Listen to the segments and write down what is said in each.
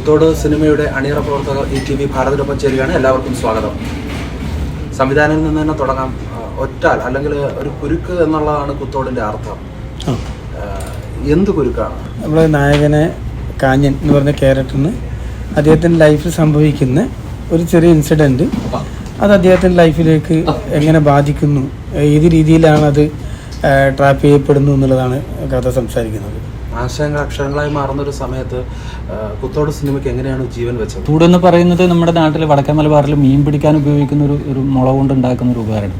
കുത്തോട് സിനിമയുടെ അണിയറ പ്രവർത്തകർ ഈ ടി വി ഭാരതിനൊപ്പം ചേരുകയാണ്. എല്ലാവർക്കും സ്വാഗതം. സംവിധാനത്തിൽ നിന്ന് തന്നെ തുടങ്ങാം. ഒറ്റാൽ അല്ലെങ്കിൽ ഒരു കുരുക്ക് എന്നുള്ളതാണ് കുത്തോടിന്റെ അർത്ഥം. എന്ത് കുരുക്കാണ്? നമ്മുടെ നായകനെ കാഞ്ഞൻ എന്ന് പറഞ്ഞ ക്യാരക്ടറിന് അദ്ദേഹത്തിന്റെ ലൈഫിൽ സംഭവിക്കുന്ന ഒരു ചെറിയ ഇൻസിഡന്റ് അത് അദ്ദേഹത്തിന്റെ ലൈഫിലേക്ക് എങ്ങനെ ബാധിക്കുന്നു? ഏത് രീതിയിലാണ് അത് ട്രാപ്പ് ചെയ്യപ്പെടുന്നു എന്നുള്ളതാണ് കഥ സംസാരിക്കുന്നത്. ആശയങ്ങൾ അക്ഷരങ്ങളായി മാറുന്ന ഒരു സമയത്ത് കുത്തോട് സിനിമയ്ക്ക് എങ്ങനെയാണ് ജീവൻ വെച്ചത്? തൂടെന്ന് പറയുന്നത് നമ്മുടെ നാട്ടിൽ വടക്കേ മലബാറിൽ മീൻ പിടിക്കാൻ ഉപയോഗിക്കുന്ന ഒരു ഒരു മുള കൊണ്ട് ഉണ്ടാക്കുന്ന ഒരു ഉപകരണം.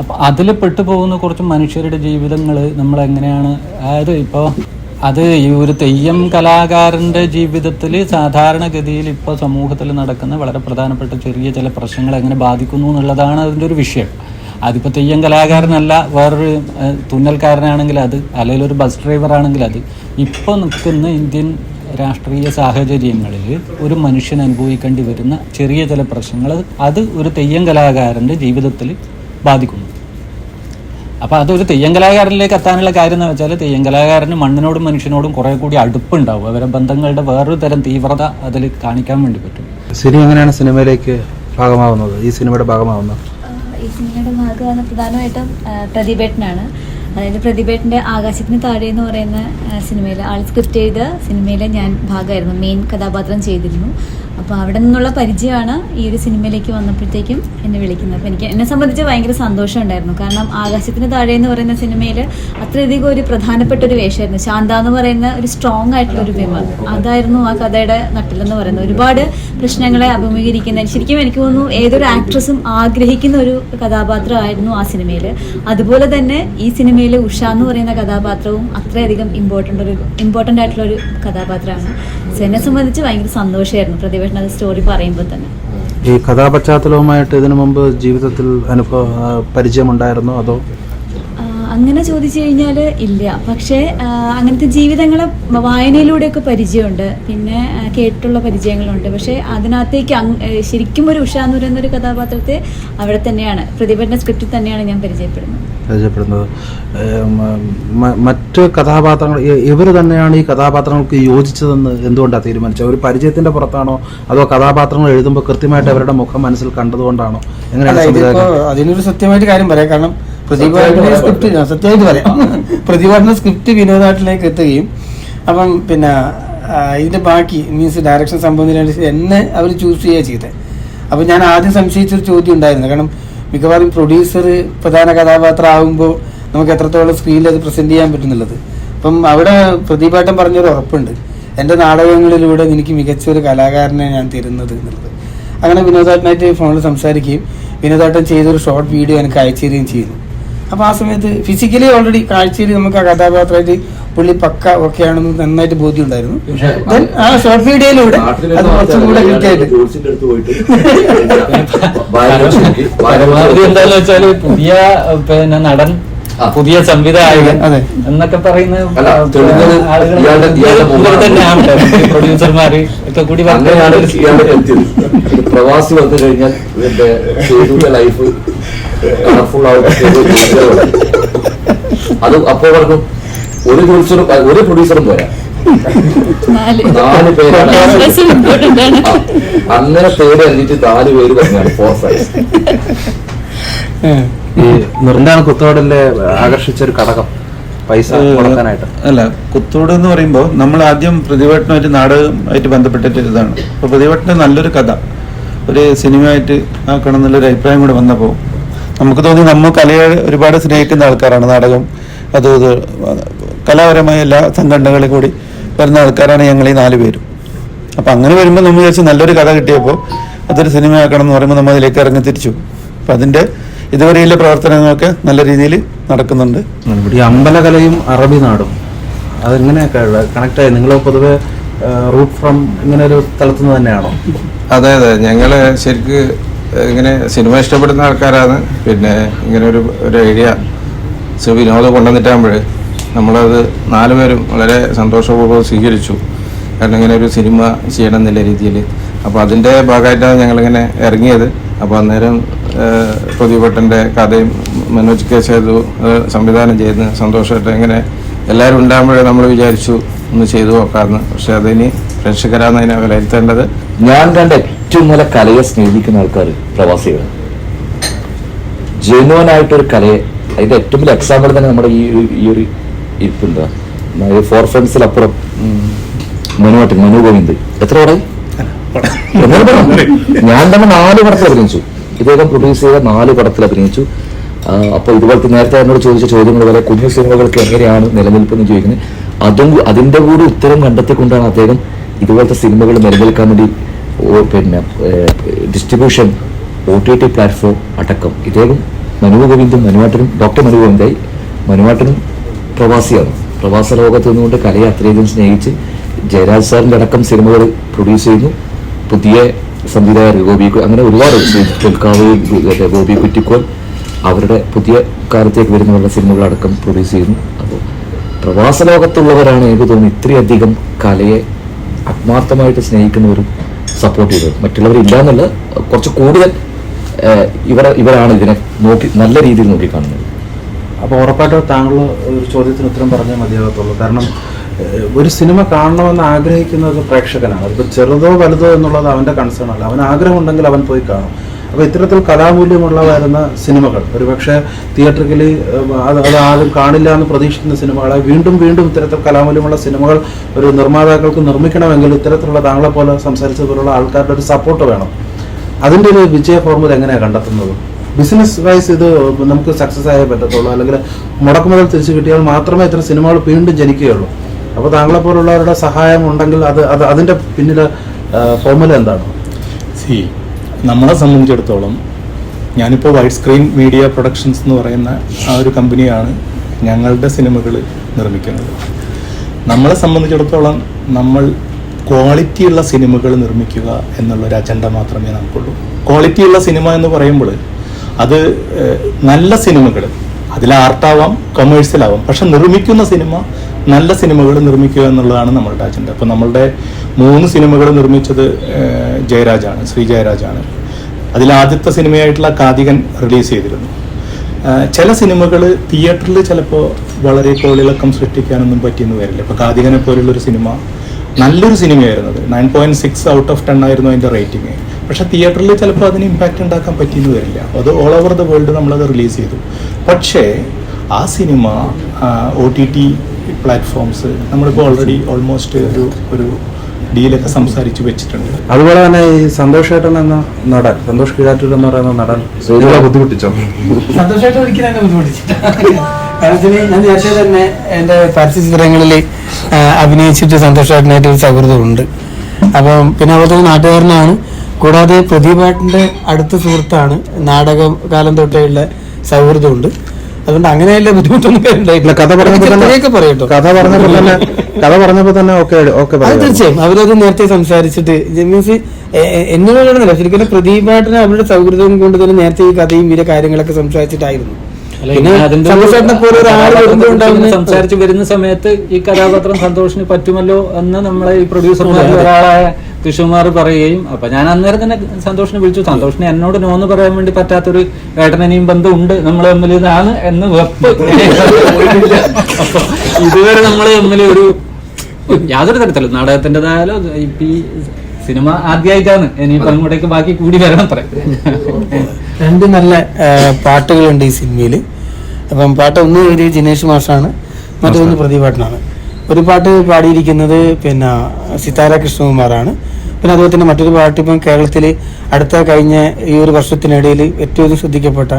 അപ്പം അതിൽ പെട്ടുപോകുന്ന കുറച്ച് മനുഷ്യരുടെ ജീവിതങ്ങൾ നമ്മൾ എങ്ങനെയാണ് അതായത് ഇപ്പോൾ അത് ഈ ഒരു തെയ്യം കലാകാരന്റെ ജീവിതത്തിൽ സാധാരണഗതിയിൽ ഇപ്പോൾ സമൂഹത്തിൽ നടക്കുന്ന വളരെ പ്രധാനപ്പെട്ട ചെറിയ ചില പ്രശ്നങ്ങൾ എങ്ങനെ ബാധിക്കുന്നു എന്നുള്ളതാണ് അതിന്റെ ഒരു വിഷയം. അതിപ്പോൾ തെയ്യം കലാകാരനല്ല വേറൊരു തുന്നൽക്കാരനാണെങ്കിൽ അത് അല്ലെങ്കിൽ ഒരു ബസ് ഡ്രൈവർ ആണെങ്കിൽ അത്. ഇപ്പോൾ നിൽക്കുന്ന ഇന്ത്യൻ രാഷ്ട്രീയ സാഹചര്യങ്ങളിൽ ഒരു മനുഷ്യൻ അനുഭവിക്കേണ്ടി വരുന്ന ചെറിയ ചില പ്രശ്നങ്ങൾ അത് ഒരു തെയ്യം കലാകാരന്റെ ജീവിതത്തിൽ ബാധിക്കുന്നു. അപ്പോൾ അതൊരു തെയ്യം കലാകാരനിലേക്ക് എത്താനുള്ള കാര്യം എന്ന് വെച്ചാൽ തെയ്യം കലാകാരന് മണ്ണിനോടും മനുഷ്യനോടും കുറേ കൂടി അടുപ്പുണ്ടാവും. അവരെ ബന്ധങ്ങളുടെ വേറൊരു തരം തീവ്രത അതിൽ കാണിക്കാൻ വേണ്ടി പറ്റും. ശരി എങ്ങനെയാണ് സിനിമയിലേക്ക് ഭാഗമാവുന്നത്? ഈ സിനിമയുടെ ഭാഗമാവുന്നത്? ഈ സിനിമയുടെ ഭാഗമാണ് പ്രധാനമായിട്ടും പ്രതിഭേട്ടനാണ്. അതായത് പ്രതിഭേട്ടന്റെ ആകാശത്തിന് താഴെ എന്ന് പറയുന്ന സിനിമയിൽ ആൾ സ്ക്രിപ്റ്റ് ചെയ്ത സിനിമയിലെ ഞാൻ ഭാഗമായിരുന്നു. മെയിൻ കഥാപാത്രം ചെയ്തിരുന്നു. അപ്പോൾ അവിടെ നിന്നുള്ള പരിചയമാണ് ഈ ഒരു സിനിമയിലേക്ക് വന്നപ്പോഴത്തേക്കും എന്നെ വിളിക്കുന്നത്. അപ്പോൾ എനിക്ക് എന്നെ സംബന്ധിച്ച് ഭയങ്കര സന്തോഷം ഉണ്ടായിരുന്നു. കാരണം ആകാശത്തിന് താഴെ എന്ന് പറയുന്ന സിനിമയിൽ അത്രയധികം ഒരു പ്രധാനപ്പെട്ട ഒരു വേഷമായിരുന്നു. ശാന്ത എന്ന് പറയുന്ന ഒരു സ്ട്രോങ് ആയിട്ടുള്ള ഒരു വിമ. അതായിരുന്നു ആ കഥയുടെ നട്ടിലെന്ന് പറയുന്നത്. ഒരുപാട് പ്രശ്നങ്ങളെ അഭിമുഖീകരിക്കുന്ന ശരിക്കും എനിക്ക് തോന്നുന്നു ഏതൊരു ആക്ട്രസും ആഗ്രഹിക്കുന്ന ഒരു കഥാപാത്രമായിരുന്നു ആ സിനിമയിൽ അതുപോലെ തന്നെ ഈ സിനിമയിൽ ഉഷ എന്ന് പറയുന്ന കഥാപാത്രവും അത്രയധികം ഇമ്പോർട്ടന്റ് ഒരു ഇമ്പോർട്ടന്റ് ആയിട്ടുള്ള ഒരു കഥാപാത്രമാണ്. എന്നെ സംബന്ധിച്ച് ഭയങ്കര സന്തോഷമായിരുന്നു. അത് സ്റ്റോറി പറയുമ്പോൾ തന്നെ. ഈ കഥാപശ്ചാത്തലവുമായിട്ട് ഇതിനു മുമ്പ് ജീവിതത്തിൽ അനുഭവ പരിചയമുണ്ടായിരുന്നോ അതോ? അങ്ങനെ ചോദിച്ചു കഴിഞ്ഞാൽ ഇല്ല. പക്ഷേ അങ്ങനത്തെ ജീവിതങ്ങളെ വായനയിലൂടെയൊക്കെ പരിചയമുണ്ട്. പിന്നെ കേട്ടുള്ള കേട്ടിട്ടുള്ള പരിചയങ്ങളുണ്ട്. പക്ഷേ അതിനകത്തേക്ക് ശരിക്കും ഒരു ഉഷ എന്ന് പറയുന്ന ഒരു കഥാപാത്രത്തെ അവിടെ തന്നെയാണ് പ്രതിഭന്റെ സ്ക്രിപ്റ്റിൽ തന്നെയാണ് ഞാൻ പരിചയപ്പെടുന്നത്. പരിചയപ്പെടുന്നത്. മറ്റ് കഥാപാത്രങ്ങൾ ഇവർ തന്നെയാണ് ഈ കഥാപാത്രങ്ങൾക്ക് യോജിച്ചതെന്ന് എന്തുകൊണ്ടാണ് തീരുമാനിച്ചത്? ഒരു പരിചയത്തിന്റെ പുറത്താണോ? അതോ കഥാപാത്രങ്ങൾ എഴുതുമ്പോൾ കൃത്യമായിട്ട് അവരുടെ മുഖം മനസ്സിൽ കണ്ടതുകൊണ്ടാണോ? എങ്ങനെയാണ് അതിനൊരു സത്യമായിട്ട് കാര്യം പറയാം. കാരണം സ്ക്രിപ്റ്റ് സത്യമായിട്ട് പറയാം. സ്ക്രിപ്റ്റ് വിനോദാട്ടിലേക്ക് എത്തുകയും അപ്പം പിന്നെ ഇതിന്റെ ബാക്കി മീൻസ് ഡയറക്ഷൻ സംബന്ധിച്ച് എന്നെ അവർ ചൂസ് ചെയ്യുക ചെയ്തത് അപ്പം ഞാൻ ആദ്യം സംശയിച്ചൊരു ചോദ്യം ഉണ്ടായിരുന്നു. കാരണം മിക്കവാറും പ്രൊഡ്യൂസർ പ്രധാന കഥാപാത്രം ആകുമ്പോൾ നമുക്ക് എത്രത്തോളം സ്ക്രീനിൽ അത് പ്രസന്റ് ചെയ്യാൻ പറ്റുന്നുള്ളത്. അപ്പം അവിടെ പ്രതിഭാട്ടം പറഞ്ഞൊരു ഉറപ്പുണ്ട്. എന്റെ നാടകങ്ങളിലൂടെ എനിക്ക് മികച്ച ഒരു കലാകാരനെ ഞാൻ തരുന്നത് എന്നുള്ളത്. അങ്ങനെ വിനോദാട്ടനായിട്ട് ഫോണിൽ സംസാരിക്കുകയും വിനോദാട്ടൻ ചെയ്തൊരു ഷോർട്ട് വീഡിയോ എനിക്ക് അയച്ചു തരികയും ചെയ്യുന്നു. അപ്പോൾ ആ സമയത്ത് ഫിസിക്കലി ഓൾറെഡി കാഴ്ചയിൽ നമുക്ക് ആ കഥാപാത്രമായിട്ട് പുള്ളി പക്ക ഒക്കെ ആണെന്ന് നന്നായിട്ട് ബോധ്യം ഉണ്ടായിരുന്നു ആ ഷോർട്ട് മീഡിയയിലൂടെ അത് കുറച്ചും കൂടെ കൃത്യമായിട്ട് പരമാവധി എന്താന്ന് വെച്ചാൽ പുതിയ പിന്നെ നടൻ പുതിയ സംവിധായകൻ അതെ. എന്നൊക്കെ പറയുന്ന പ്രൊഡ്യൂസർമാര് ഒക്കെ കൂടി പ്രവാസി വന്നു കഴിഞ്ഞാൽ ലൈഫ് കളർഫുൾ ആവും അത് അപ്പോൾ പറഞ്ഞു? ഒരു പ്രൊഡ്യൂസറും ഒരു പ്രൊഡ്യൂസറും പോരാ. നാല്. പേരാണ്. അങ്ങനെ പേര് എഴുതിയിട്ട് നാല് പേര് പറഞ്ഞാണ്. Four size. ഈ നിർമ്മാണ കുത്തോടിലെ ആകർഷിച്ച ഒരു ഘടകം പൈസ മുടക്കാനായിട്ട്. അല്ല കുത്തോട് എന്ന് പറയുമ്പോൾ നമ്മൾ ആദ്യം പ്രതിഭട്ടനുമായിട്ട് നാടകമായിട്ട് ബന്ധപ്പെട്ടിട്ട് ഇതാണ്. അപ്പോൾ പ്രതിഭട്ടന് നല്ലൊരു കഥ. ഒരു സിനിമയായിട്ട് ആക്കണം എന്നുള്ളൊരു അഭിപ്രായം കൂടെ വന്നപ്പോൾ നമുക്ക് തോന്നി നമ്മൾ കലയെ ഒരുപാട് സ്നേഹിക്കുന്ന ആൾക്കാരാണ് നാടകം അത് ഇത് കലാപരമായ എല്ലാ സംഘടനകളിൽ കൂടി വരുന്ന ആൾക്കാരാണ് ഞങ്ങൾ ഈ നാല് പേരും. അപ്പം അങ്ങനെ വരുമ്പോൾ നമ്മൾ വിചാരിച്ച് നല്ലൊരു കഥ കിട്ടിയപ്പോൾ അതൊരു സിനിമയാക്കണം എന്ന് പറയുമ്പോൾ നമ്മൾ അതിലേക്ക് ഇറങ്ങി തിരിച്ചു. അപ്പം അതിന്റെ ഇതുവരെയുള്ള പ്രവർത്തനങ്ങളൊക്കെ നല്ല രീതിയിൽ നടക്കുന്നുണ്ട്. ഈ അമ്പലകലയും അറബി നാടും അതെങ്ങനെയൊക്കെ കണക്ട് ആയി? നിങ്ങൾ പൊതുവെ റൂട്ട് ഫ്രം ഇങ്ങനെ ഒരു സ്ഥലത്തു നിന്ന് തന്നെയാണോ? അതെ അതെ. ഞങ്ങൾ ശരിക്ക് ഇങ്ങനെ സിനിമ ഇഷ്ടപ്പെടുന്ന ആൾക്കാരാണ്. പിന്നെ ഇങ്ങനെ ഒരു ഒരു ഐഡിയ വിനോദ് കൊണ്ടുവന്നിട്ടാകുമ്പോൾ നമ്മളത് നാലുപേരും വളരെ സന്തോഷപൂർവം സ്വീകരിച്ചു. കാരണം ഇങ്ങനെ ഒരു സിനിമ ചെയ്യണം എന്നുള്ള രീതിയിൽ. അപ്പോൾ അതിന്റെ ഭാഗമായിട്ടാണ് ഞങ്ങളിങ്ങനെ ഇറങ്ങിയത്. അപ്പോൾ അന്നേരം പ്രതിഭട്ടന്റെ കഥയും മനോജ് കെ സേതു സംവിധാനം ചെയ്യുന്ന സന്തോഷമായിട്ട് ഇങ്ങനെ എല്ലാവരും ഉണ്ടാകുമ്പോഴേ നമ്മൾ വിചാരിച്ചു ഒന്ന് ചെയ്തു നോക്കാമെന്ന്. പക്ഷെ അതിനി പ്രേക്ഷകരാണ് അതിനെ വിലയിരുത്തേണ്ടത്. ഞാൻ കണ്ട. ഏറ്റവും നല്ല കലയെ സ്നേഹിക്കുന്ന ആൾക്കാർ പ്രവാസികളാണ്. ജെന്വൻ ആയിട്ടൊരു കലയെ അതിന്റെ ഏറ്റവും വലിയ എക്സാമ്പിൾ തന്നെ നമ്മുടെ ഈ ഈ ഒരു ഇരിപ്പുണ്ട്. ഫോർ ഫ്രണ്ട്സിലപ്പുറം മനുവാട്ടി മനു ഗോവിന്ദ്. എത്ര പടം? ഞാൻ തന്നെ നാല് പടത്തിൽ അഭിനയിച്ചു. ഇദ്ദേഹം പ്രൊഡ്യൂസ് ചെയ്ത നാല് പടത്തിൽ അഭിനയിച്ചു. അപ്പോൾ അപ്പൊ ഇതുപോലത്തെ നേരത്തെ എന്നോട് ചോദിച്ച ചോദ്യങ്ങൾ പോലെ കുഞ്ഞു സിനിമകൾക്ക് എങ്ങനെയാണ് നിലനിൽപ്പെന്ന് ചോദിക്കുന്നത്. അതും അതിന്റെ കൂടി ഉത്തരം കണ്ടെത്തിക്കൊണ്ടാണ് അദ്ദേഹം ഇതുപോലത്തെ സിനിമകൾ നിലനിൽക്കാൻ വേണ്ടി പിന്നെ distribution O T T platform അടക്കം. ഇദ്ദേഹം മനു ഗോവിന്ദും മനുവാട്ടനും ഡോക്ടർ മനു ഗോവിന്ദായി. മനുവാട്ടനും പ്രവാസിയാണ്. പ്രവാസ ലോകത്ത് നിന്നുകൊണ്ട് കലയെ അത്രയധികം സ്നേഹിച്ച് ജയരാജ് സാറിന്റെ അടക്കം സിനിമകൾ പ്രൊഡ്യൂസ് ചെയ്യുന്നു. പുതിയ സംവിധായകർ ഗോപി അങ്ങനെ ഒരുപാട് പുൽക്കാവ് ഗോപി കുറ്റിക്കോൽ അവരുടെ പുതിയ കാലത്തേക്ക് വരുന്നവരുടെ സിനിമകളടക്കം പ്രൊഡ്യൂസ് ചെയ്യുന്നു. അപ്പോൾ പ്രവാസ ലോകത്തുള്ളവരാണ് എനിക്ക് തോന്നുന്നു ഇത്രയധികം കലയെ ആത്മാർത്ഥമായിട്ട് സ്നേഹിക്കുന്നവരും സപ്പോർട്ട് ചെയ്തത്. മറ്റുള്ളവരില്ല എന്നുള്ള കുറച്ച് കൂടുതൽ ഇവർ ഇവരാണ് ഇതിനെ നോക്കി നല്ല രീതിയിൽ നോക്കിക്കാണുന്നത്. അപ്പോൾ ഉറപ്പായിട്ടും താങ്കൾ ഒരു ചോദ്യത്തിന് ഉത്തരം പറഞ്ഞേ മതിയാകത്തുള്ളൂ. കാരണം ഒരു സിനിമ കാണണമെന്ന് ആഗ്രഹിക്കുന്നത് പ്രേക്ഷകനാണ്. അതിപ്പോൾ ചെറുതോ വലുതോ എന്നുള്ളത് അവന്റെ കൺസേൺ അല്ല. അവൻ ആഗ്രഹമുണ്ടെങ്കിൽ അവൻ പോയി കാണും. അപ്പോൾ ഇത്തരത്തിൽ കലാമൂല്യമുള്ള വരുന്ന സിനിമകൾ. ഒരുപക്ഷെ തിയേറ്ററിക്കലി അത് അത് ആരും കാണില്ല എന്ന് പ്രതീക്ഷിക്കുന്ന സിനിമകളെ വീണ്ടും വീണ്ടും ഇത്തരത്തിൽ കലാമൂല്യമുള്ള സിനിമകൾ ഒരു നിർമ്മാതാക്കൾക്ക് നിർമ്മിക്കണമെങ്കിൽ ഇത്തരത്തിലുള്ള താങ്കളെ പോലെ സംസാരിച്ചതുപോലുള്ള ആൾക്കാരുടെ ഒരു സപ്പോർട്ട് വേണം. അതിന്റെ ഒരു വിജയ ഫോർമുല എങ്ങനെയാണ് കണ്ടെത്തുന്നത്? ബിസിനസ് വൈസ് ഇത് നമുക്ക് സക്സസ് ആയേ പറ്റത്തുള്ളൂ. അല്ലെങ്കിൽ മുടക്ക് മുതൽ തിരിച്ചു കിട്ടിയാൽ മാത്രമേ ഇത്തരം സിനിമകൾ വീണ്ടും ജനിക്കുകയുള്ളൂ. അപ്പോൾ താങ്കളെ പോലുള്ളവരുടെ സഹായം ഉണ്ടെങ്കിൽ അത് അത് അതിന്റെ പിന്നിലെ ഫോർമുല എന്താണ്? സി നമ്മളെ സംബന്ധിച്ചിടത്തോളം ഞാനിപ്പോൾ വൈറ്റ് സ്ക്രീൻ മീഡിയ പ്രൊഡക്ഷൻസ് എന്ന് പറയുന്ന ആ ഒരു കമ്പനിയാണ് ഞങ്ങളുടെ സിനിമകൾ നിർമ്മിക്കുന്നത്. നമ്മളെ സംബന്ധിച്ചിടത്തോളം നമ്മൾ ക്വാളിറ്റിയുള്ള സിനിമകൾ നിർമ്മിക്കുക എന്നുള്ളൊരു അജണ്ട മാത്രമേ നമുക്കുള്ളൂ. ക്വാളിറ്റിയുള്ള സിനിമ എന്ന് പറയുമ്പോൾ അത് നല്ല സിനിമകൾ അതിൽ ആർട്ടാവാം കൊമേഴ്സ്യലാവാം പക്ഷെ നിർമ്മിക്കുന്ന സിനിമ നല്ല സിനിമകൾ നിർമ്മിക്കുക എന്നുള്ളതാണ് നമ്മളുടെ അജണ്ട. അപ്പോൾ നമ്മളുടെ മൂന്ന് സിനിമകൾ നിർമ്മിച്ചത് ജയരാജാണ് ശ്രീ ജയരാജാണ്. അതിലാദ്യത്തെ സിനിമയായിട്ടുള്ള കാതികൻ റിലീസ് ചെയ്തിരുന്നു. ചില സിനിമകൾ തിയേറ്ററിൽ ചിലപ്പോൾ വളരെ കോളിളക്കം സൃഷ്ടിക്കാനൊന്നും പറ്റിയെന്ന് വരില്ല. ഇപ്പോൾ കാതികനെ പോലുള്ളൊരു സിനിമ നല്ലൊരു സിനിമയായിരുന്നു അത്. Nine point six out of ten ആയിരുന്നു അതിന്റെ റേറ്റിംഗ്. പക്ഷേ തിയേറ്ററിൽ ചിലപ്പോൾ അതിന് ഇമ്പാക്റ്റ് ഉണ്ടാക്കാൻ പറ്റിയെന്ന് വരില്ല. അത് ഓൾ ഓവർ ദ വേൾഡ് നമ്മളത് റിലീസ് ചെയ്തു. പക്ഷേ ആ സിനിമ ഒ ടി ടി പ്ലാറ്റ്ഫോംസ് നമ്മളിപ്പോൾ ഓൾറെഡി ഓൾമോസ്റ്റ് ഒരു ഒരു ഡീലൊക്കെ സംസാരിച്ച് വെച്ചിട്ടുണ്ട്. അതുപോലെ തന്നെ ഈ സന്തോഷ് ഏട്ടൻ എന്ന നടൻ സന്തോഷ് കീഴാറ്റൂർ എന്ന് പറയുന്ന നടൻ. ബുദ്ധിമുട്ടിച്ചോ? സന്തോഷമായിട്ട് ഒരിക്കലും എന്നെ ബുദ്ധിമുട്ടിച്ചിട്ടില്ല. കാരണം ഞാൻ നേരത്തെ തന്നെ എന്റെ പരസ്യ ചിത്രങ്ങളിൽ അഭിനയിച്ചിട്ട് സന്തോഷമായിട്ടായിട്ട് ഒരു സൗഹൃദമുണ്ട് അപ്പം പിന്നെ അതുപോലെ തന്നെ നാട്ടുകാരനാണ്. കൂടാതെ പ്രദീപാട്ടിന്റെ അടുത്ത സുഹൃത്താണ്. നാടകം കാലം തൊട്ടേയുള്ള സൗഹൃദമുണ്ട് അതുകൊണ്ട് അങ്ങനെയല്ല ബുദ്ധിമുട്ടൊന്നും ഉണ്ടായിട്ടില്ല കഥ പറഞ്ഞപ്പോൾ പറയട്ടോ കഥ പറഞ്ഞപ്പോൾ തന്നെ കഥ പറഞ്ഞപ്പോൾ തന്നെ ഓക്കെ ഓക്കെ അത് തീർച്ചയായും. അവരത് നേരത്തെ സംസാരിച്ചിട്ട് മീൻസ് എന്നോടാണെന്നല്ല ശരിക്കും പ്രദീപാട്ടിന് അവരുടെ സൗഹൃദം കൊണ്ട് തന്നെ നേരത്തെ ഈ കഥയും ഇവരെ കാര്യങ്ങളൊക്കെ സംസാരിച്ചിട്ടായിരുന്നു. സംസാരിച്ച് വരുന്ന സമയത്ത് ഈ കഥാപാത്രം സന്തോഷിന് പറ്റുമല്ലോ എന്ന് നമ്മളെ ഈ പ്രൊഡ്യൂസർമാരിൽ ഒരാളായ കൃഷ്ണകുമാർ പറയുകയും അപ്പൊ ഞാൻ അന്നേരം തന്നെ സന്തോഷിനെ വിളിച്ചു. സന്തോഷിനെ എന്നോട് നോന്ന് പറയാൻ വേണ്ടി പറ്റാത്തൊരു ബന്ധം ഉണ്ട് നമ്മൾ തമ്മിൽ ഇതാണ് എന്ന് വെപ്പ്. ഇതുവരെ നമ്മൾ തമ്മിൽ ഒരു യാതൊരു തരത്തിലും നാടകത്തിന്റെതായാലും ഇപ്പൊ ഈ സിനിമ ആദ്യമായിട്ടാണ് ഇനി അങ്ങോട്ടേക്ക് ബാക്കി കൂടി വരണം അത്ര. രണ്ട് നല്ല പാട്ടുകളുണ്ട് ഈ സിനിമയിൽ അപ്പം പാട്ട് ഒന്ന് ഒരു ജിനേഷ് മാഷാണ്. മറ്റൊന്ന് പ്രദീപാട്ടനാണ് ഒരു പാട്ട് പാടിയിരിക്കുന്നത് പിന്നെ സിതാര കൃഷ്ണകുമാറാണ്. പിന്നെ അതുപോലെ തന്നെ മറ്റൊരു പാർട്ടി ഇപ്പം കേരളത്തിൽ അടുത്ത കഴിഞ്ഞ ഈ ഒരു വർഷത്തിനിടയിൽ ഏറ്റവും അധികം ശ്രദ്ധിക്കപ്പെട്ട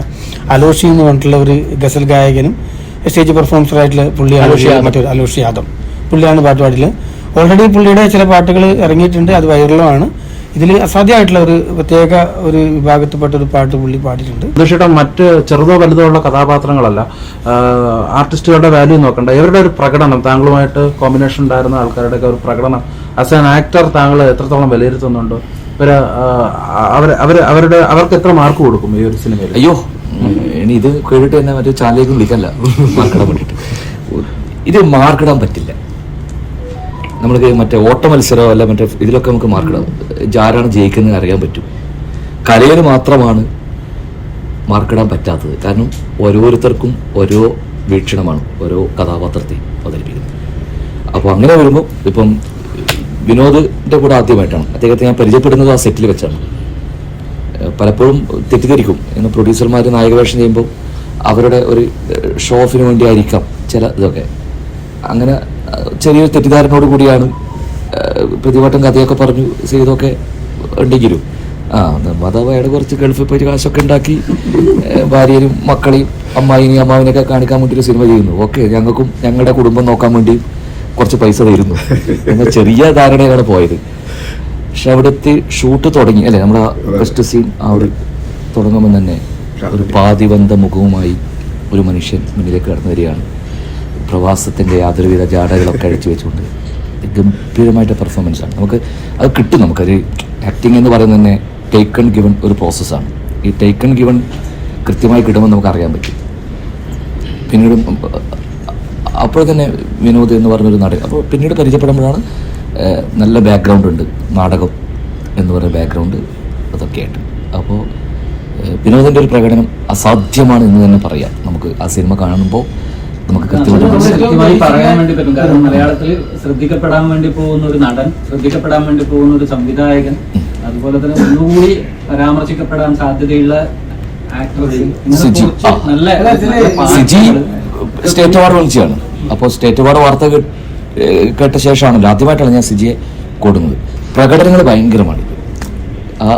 അലോഷി എന്ന് പറഞ്ഞിട്ടുള്ള ഒരു ഗസൽ ഗായകനും സ്റ്റേജ് പെർഫോമൻസർ ആയിട്ടുള്ള പുള്ളിയാണ് മറ്റൊരു അലോഷി യാദവ്. പുള്ളിയാണ് പാട്ട് പാടിയത്. ഓൾറെഡി പുള്ളിയുടെ ചില പാട്ടുകൾ ഇറങ്ങിയിട്ടുണ്ട് അത് വൈറലുമാണ്. ഇതിൽ അസാധ്യമായിട്ടുള്ള ഒരു പ്രത്യേക ഒരു വിഭാഗത്തിൽപ്പെട്ട ഒരു പാട്ട് പുള്ളി പാടിയിട്ടുണ്ട്. തീർച്ചയായിട്ടും മറ്റ് ചെറുതോ വലുതോ ഉള്ള കഥാപാത്രങ്ങളല്ല ആർട്ടിസ്റ്റുകളുടെ വാല്യൂ നോക്കണ്ട. ഇവരുടെ ഒരു പ്രകടനം താങ്കളുമായിട്ട് കോമ്പിനേഷൻ ഉണ്ടായിരുന്ന ആൾക്കാരുടെ ഒരു പ്രകടനം ആസ് ആൻ ആക്ടർ താങ്കൾ എത്രത്തോളം വിലയിരുത്തുന്നുണ്ടോ? അവരുടെ അവർക്ക് എത്ര മാർക്ക് കൊടുക്കും ഈ ഒരു സിനിമയിൽ അയ്യോ ഇനി ഇത് കേട്ടിട്ട് തന്നെ മറ്റേ ചാനലിലേക്ക് വിളിക്കല്ല. മാർക്കിടാൻ വേണ്ടിയിട്ട് ഇത് മാർക്കിടാൻ പറ്റില്ല. നമ്മൾക്ക് മറ്റേ ഓട്ട മത്സരമോ അല്ല മറ്റേ ഇതിലൊക്കെ നമുക്ക് മാർക്കിടാം ആരാണ് ജയിക്കുന്നത് അറിയാൻ പറ്റും. കലയിൽ മാത്രമാണ് മാർക്കിടാൻ പറ്റാത്തത്. കാരണം ഓരോരുത്തർക്കും ഓരോ വീക്ഷണമാണ് ഓരോ കഥാപാത്രത്തെയും അവതരിപ്പിക്കുന്നത്. അപ്പോൾ അങ്ങനെ വരുമ്പോൾ ഇപ്പം വിനോദിന്റെ കൂടെ ആദ്യമായിട്ടാണ്. അദ്ദേഹത്തെ ഞാൻ പരിചയപ്പെടുന്നത് ആ സെറ്റിൽ വെച്ചാണ്. പലപ്പോഴും തെറ്റിദ്ധരിക്കും. എന്ന് പ്രൊഡ്യൂസർമാർ നായകവേഷം ചെയ്യുമ്പോൾ അവരുടെ ഒരു ഷോ ഓഫിന് വേണ്ടി ആയിരിക്കാം ചില ഇതൊക്കെ. അങ്ങനെ ചെറിയൊരു തെറ്റിദ്ധാരണയോട് കൂടിയാണ് പ്രതിവട്ടം കഥയൊക്കെ പറഞ്ഞു ചെയ്തൊക്കെ ഉണ്ടെങ്കിലും. ആ മാതാവ് കുറച്ച് ഗൾഫിൽ പോയിട്ട് കാശൊക്കെ ഉണ്ടാക്കി ഭാര്യയും മക്കളെയും അമ്മായിനെയും അമ്മാവിനെയൊക്കെ കാണിക്കാൻ വേണ്ടി ഒരു സിനിമ ചെയ്യുന്നു. ഓക്കെ ഞങ്ങൾക്കും ഞങ്ങളുടെ കുടുംബം നോക്കാൻ വേണ്ടി കുറച്ച് പൈസ തരുന്നു. എന്ന ചെറിയ ധാരണയിലാണ് പോയത്. പക്ഷെ അവിടുത്തെ ഷൂട്ട് തുടങ്ങി അല്ലെ? നമ്മൾ ഫസ്റ്റ് സീൻ അവിടെ തുടങ്ങുമ്പോൾ തന്നെ ഒരു പാതിവന്ത മുഖവുമായി ഒരു മനുഷ്യൻ മുന്നിലേക്ക് കടന്നു വരികയാണ്. പ്രവാസത്തിന്റെ യാതൊരുവിധ ജാടകളൊക്കെ അഴിച്ചു വെച്ചുകൊണ്ട്. ഗംഭീരമായിട്ട് പെർഫോമൻസ് ആണ്. നമുക്ക് അത് കിട്ടും നമുക്കൊരു ആക്ടിങ് എന്ന് പറയുന്നത് തന്നെ ടേക്ക് ആൻഡ് ഗിവൺ ഒരു പ്രോസസ്സാണ് ഈ ടേക്ക് ആൻഡ് ഗിവൺ കൃത്യമായി കിട്ടുമ്പോൾ നമുക്ക് അറിയാൻ പറ്റും. പിന്നീട് അപ്പോൾ തന്നെ വിനോദ് എന്ന് പറഞ്ഞൊരു നടൻ. അപ്പോൾ പിന്നീട് പരിചയപ്പെടുമ്പോഴാണ് നല്ല ബാക്ക്ഗ്രൗണ്ട് ഉണ്ട്. നാടകം എന്ന് പറയുന്ന ബാക്ക്ഗ്രൗണ്ട് അതൊക്കെ ആയിട്ട്. അപ്പോൾ വിനോദിന്റെ ഒരു പ്രകടനം അസാധ്യമാണ് എന്ന് തന്നെ പറയാം. നമുക്ക് ആ സിനിമ കാണുമ്പോൾ നമുക്ക് കൃത്യമായി പറയാൻ വേണ്ടി പറ്റും. കാരണം മലയാളത്തിൽ ശ്രദ്ധിക്കപ്പെടാൻ വേണ്ടി പോകുന്ന ഒരു നടൻ ശ്രദ്ധിക്കപ്പെടാൻ വേണ്ടി പോകുന്ന ഒരു സംവിധായകൻ അതുപോലെ തന്നെ ഒന്നുകൂടി പരാമർശിക്കപ്പെടാൻ സാധ്യതയുള്ള ആക്ടർ സിജി. നല്ല. സ്റ്റേറ്റ് അവാർഡ് വിളിച്ചതാണ്. അപ്പോൾ സ്റ്റേറ്റ് അവാർഡ് വാർത്ത കേട്ട ശേഷമാണല്ലോ ആദ്യമായിട്ടാണ് ഞാൻ സിജിയെ കൊടുക്കുന്നത്. പ്രകടനങ്ങൾ ഭയങ്കരമാണ്. ആ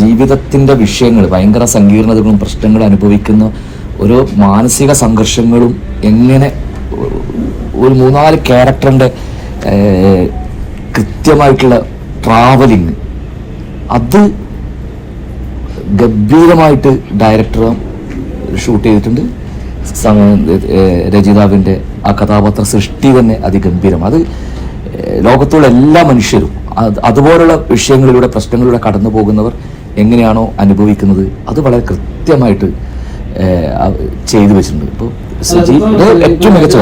ജീവിതത്തിന്റെ വിഷയങ്ങൾ ഭയങ്കര സങ്കീർണതകളും പ്രശ്നങ്ങളും അനുഭവിക്കുന്ന ഓരോ മാനസിക സംഘർഷങ്ങളും എങ്ങനെ ഒരു മൂന്നാൽ ക്യാരക്ടറിന്റെ കൃത്യമായിട്ടുള്ള ട്രാവലിങ് അത് ഗംഭീരമായിട്ട് ഡയറക്ടർ ഷൂട്ട് ചെയ്തിട്ടുണ്ട്. രചയിതാവിന്റെ ആ കഥാപാത്ര സൃഷ്ടി തന്നെ അതിഗംഭീരം. അത് ലോകത്തുള്ള എല്ലാ മനുഷ്യരും അതുപോലുള്ള വിഷയങ്ങളിലൂടെ പ്രശ്നങ്ങളിലൂടെ കടന്നു പോകുന്നവർ എങ്ങനെയാണോ അനുഭവിക്കുന്നത് അത് വളരെ കൃത്യമായിട്ട് ചെയ്തു വെച്ചിട്ടുണ്ട്. ഇപ്പോൾ സജീവിന്റെ ഏറ്റവും മികച്ച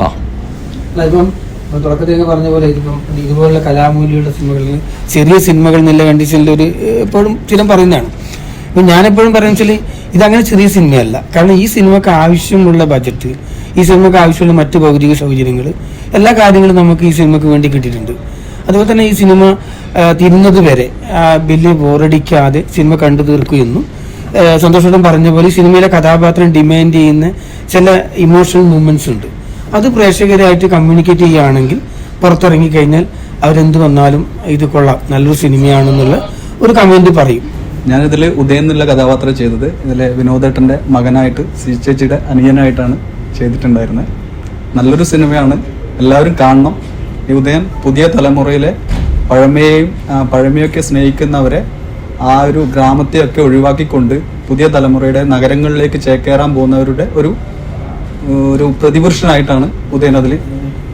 ആ. ഇപ്പം ഇപ്പം തുടക്കത്തിൽ തന്നെ പറഞ്ഞ പോലെ ഇതിപ്പം ഇതുപോലുള്ള കലാമൂല്യമുള്ള സിനിമകളിൽ ചെറിയ സിനിമകൾ എന്നുള്ള കണ്ടീഷനിൽ ഒരു എപ്പോഴും സ്ഥിരം പറയുന്നതാണ്. ഇപ്പം ഞാനെപ്പോഴും പറയുന്ന വെച്ചാൽ ഇതങ്ങനെ ചെറിയ സിനിമയല്ല. കാരണം ഈ സിനിമക്ക് ആവശ്യമുള്ള ബജറ്റ് ഈ സിനിമക്ക് ആവശ്യമുള്ള മറ്റ് ഭൗതിക സൗകര്യങ്ങൾ എല്ലാ കാര്യങ്ങളും നമുക്ക് ഈ സിനിമക്ക് വേണ്ടി കിട്ടിയിട്ടുണ്ട്. അതുപോലെ തന്നെ ഈ സിനിമ തിരുന്നത് വരെ ബില്ല് ബോറടിക്കാതെ സിനിമ കണ്ടു തീർക്കുമെന്നും ഏഹ്, സന്തോഷോടം പറഞ്ഞ പോലെ സിനിമയിലെ കഥാപാത്രം ഡിമാൻഡ് ചെയ്യുന്ന ചില ഇമോഷണൽ മൂമെന്റ്സ് ഉണ്ട്. അത് പ്രേക്ഷകരായിട്ട് കമ്മ്യൂണിക്കേറ്റ് ചെയ്യുകയാണെങ്കിൽ പുറത്തിറങ്ങി കഴിഞ്ഞാൽ അവരെന്ത് വന്നാലും ഇത് കൊള്ളാം നല്ലൊരു സിനിമയാണെന്നുള്ള ഒരു കമന്റ് പറയും. ഞാനിതിൽ ഉദയൻ എന്നുള്ള കഥാപാത്രം ചെയ്തത്. ഇതിലെ വിനോദേട്ടന്റെ മകനായിട്ട് സി ചേച്ചിയുടെ അനിയനായിട്ടാണ് ചെയ്തിട്ടുണ്ടായിരുന്നത് നല്ലൊരു സിനിമയാണ്. എല്ലാവരും കാണണം. ഈ ഉദയം പുതിയ തലമുറയിലെ പഴമയെയും പഴമയൊക്കെ സ്നേഹിക്കുന്നവരെ ആ ഒരു ഗ്രാമത്തെയൊക്കെ ഒഴിവാക്കിക്കൊണ്ട് പുതിയ തലമുറയുടെ നഗരങ്ങളിലേക്ക് ചേക്കേറാൻ പോകുന്നവരുടെ ഒരു ഒരു പ്രതിപുരുഷനായിട്ടാണ് ഉദയൻ അതിൽ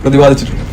പ്രതിപാദിച്ചിട്ടുള്ളത്.